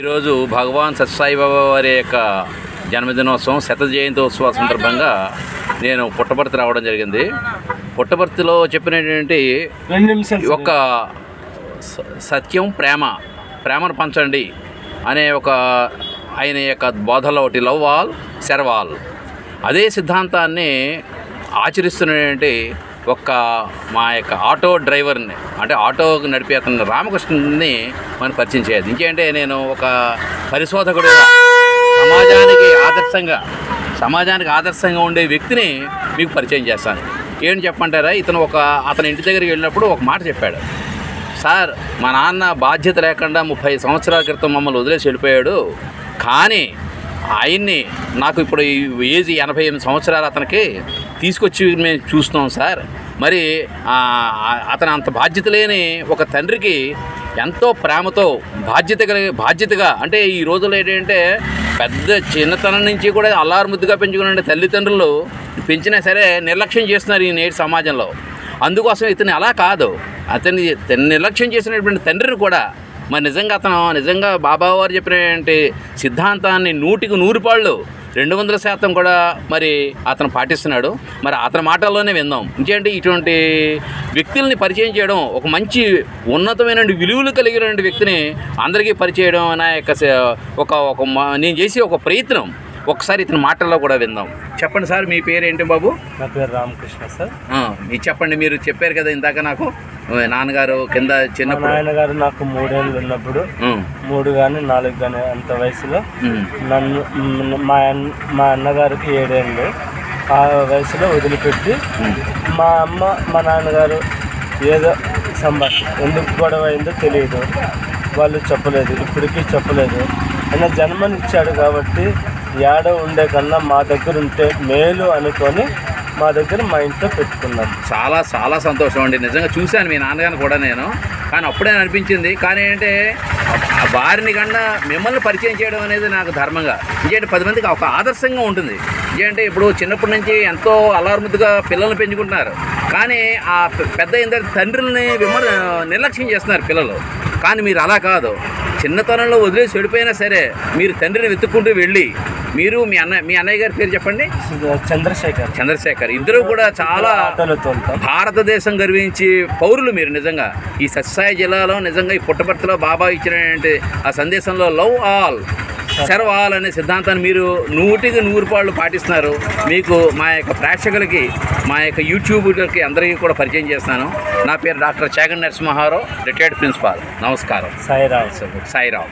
ఈరోజు భగవాన్ సత్యసాయిబాబా వారి యొక్క జన్మదినోత్సవం శత జయంతోత్సవ సందర్భంగా నేను పుట్టపర్తి రావడం జరిగింది. పుట్టపర్తిలో చెప్పినటువంటి ఒక సత్యం ప్రేమ ప్రేమను పంచండి అనే ఒక ఆయన యొక్క బోధలో ఒకటి లవ్ ఆల్ సెర్వాల్ అదే సిద్ధాంతాన్ని ఆచరిస్తున్నటువంటి ఒక మా యొక్క ఆటో డ్రైవర్ని అంటే ఆటో నడిపే అతను రామకృష్ణుని మనం పరిచయం చేయాలి. ఇంకేంటే నేను ఒక పరిశోధకుడు. సమాజానికి ఆదర్శంగా సమాజానికి ఆదర్శంగా ఉండే వ్యక్తిని మీకు పరిచయం చేస్తాను. ఏం చెప్పంటారా ఇతను ఒక అతని ఇంటి దగ్గరికి వెళ్ళినప్పుడు ఒక మాట చెప్పాడు. సార్ మా నాన్న బాధ్యత లేకుండా ముప్పై సంవత్సరాల క్రితం మమ్మల్ని వదిలేసి వెళ్ళిపోయాడు. కానీ ఆయన్ని నాకు ఇప్పుడు ఈ ఏజ్ ఎనభై ఎనిమిది సంవత్సరాలు అతనికి తీసుకొచ్చి మేము చూస్తున్నాం సార్. మరి అతను అంత బాధ్యత లేని ఒక తండ్రికి ఎంతో ప్రేమతో బాధ్యత కలిగి బాధ్యతగా అంటే ఈ రోజుల్లో ఏంటంటే పెద్ద చిన్నతనం నుంచి కూడా అల్లారు ముద్దుగా పెంచుకునే తల్లిదండ్రులు పెంచినా సరే నిర్లక్ష్యం చేస్తున్నారు ఈ నేటి సమాజంలో. అందుకోసం ఇతను అలా కాదు. అతన్ని నిర్లక్ష్యం చేసినటువంటి తండ్రిని కూడా మరి నిజంగా అతను నిజంగా బాబా వారు చెప్పినటువంటి సిద్ధాంతాన్ని నూటికి నూరు పాళ్ళు రెండు వందల శాతం కూడా మరి అతను పాటిస్తున్నాడు. మరి అతని మాటల్లోనే విందాం. ఇంకేంటి ఇటువంటి వ్యక్తుల్ని పరిచయం చేయడం ఒక మంచి ఉన్నతమైన విలువలు కలిగిన వ్యక్తిని అందరికీ పరిచయం నా యొక్క ఒక ఒక మ- నేను చేసే ఒక ప్రయత్నం. ఒకసారి ఇతని మాటల్లో కూడా విందాం. చెప్పండి సార్ మీ పేరు ఏంటి బాబు? నా పేరు రామకృష్ణ సార్. మీరు చెప్పండి మీరు చెప్పారు కదా ఇందాక నాకు నాన్నగారు కింద చిన్నప్పుడు. నాన్నగారు నాకు మూడేళ్ళు ఉన్నప్పుడు మూడు కానీ నాలుగు కానీ అంత వయసులో నన్ను మ్, మా అన్నగారికి ఏడేళ్ళు. ఆ వయసులో వదిలిపెట్టి మా అమ్మ మా నాన్నగారు ఏదో సంభాషణ ఎందుకు గొడవ అయిందో తెలియదు. వాళ్ళు చెప్పలేదు ఇప్పటికీ చెప్పలేదు. ఆయన జన్మనిచ్చాడు కాబట్టి ఏడో ఉండే కన్నా మా దగ్గర ఉంటే మేలు అనుకొని మా దగ్గర మా ఇంట్లో పెట్టుకున్నాం. చాలా చాలా సంతోషం అండి. నిజంగా చూశాను మీ నాన్నగారిని కూడా నేను. కానీ అప్పుడే అనిపించింది. కానీ ఏంటంటే ఆ వారిని కన్నా మిమ్మల్ని పరిచయం చేయడం అనేది నాకు ధర్మంగా. ఇంకేంటి పది మందికి ఒక ఆదర్శంగా ఉంటుంది. ఇంకేంటే ఇప్పుడు చిన్నప్పటి నుంచి ఎంతో అల్లారుముద్దుగా పిల్లల్ని పెంచుకుంటున్నారు. కానీ ఆ పెద్ద అయిన తండ్రుల్ని విమర్ నిర్లక్ష్యం చేస్తున్నారు పిల్లలు. కానీ మీరు అలా కాదు. చిన్నతనంలో వదిలేసి చెడిపోయినా సరే మీరు తండ్రిని వెతుక్కుంటూ వెళ్ళి మీరు మీ అన్న మీ అన్నయ్య గారి పేరు చెప్పండి? చంద్రశేఖర్. చంద్రశేఖర్. ఇద్దరు కూడా చాలా భారతదేశం గర్వించి పౌరులు మీరు నిజంగా. ఈ సత్యసాయి జిల్లాలో నిజంగా ఈ పుట్టపర్తిలో బాబా ఇచ్చినటువంటి ఆ సందేశంలో లవ్ ఆల్ సర్వ్ ఆల్ అనే సిద్ధాంతాన్ని మీరు నూటికి నూరు పాళ్ళు పాటిస్తున్నారు. మీకు మా యొక్క ప్రేక్షకులకి మా యొక్క యూట్యూబర్లకి అందరికీ కూడా పరిచయం చేస్తున్నాను నా పేరు doctor Chegan Narasimharao retired principal. నమస్కారం. సాయిరావు సాయిరావు.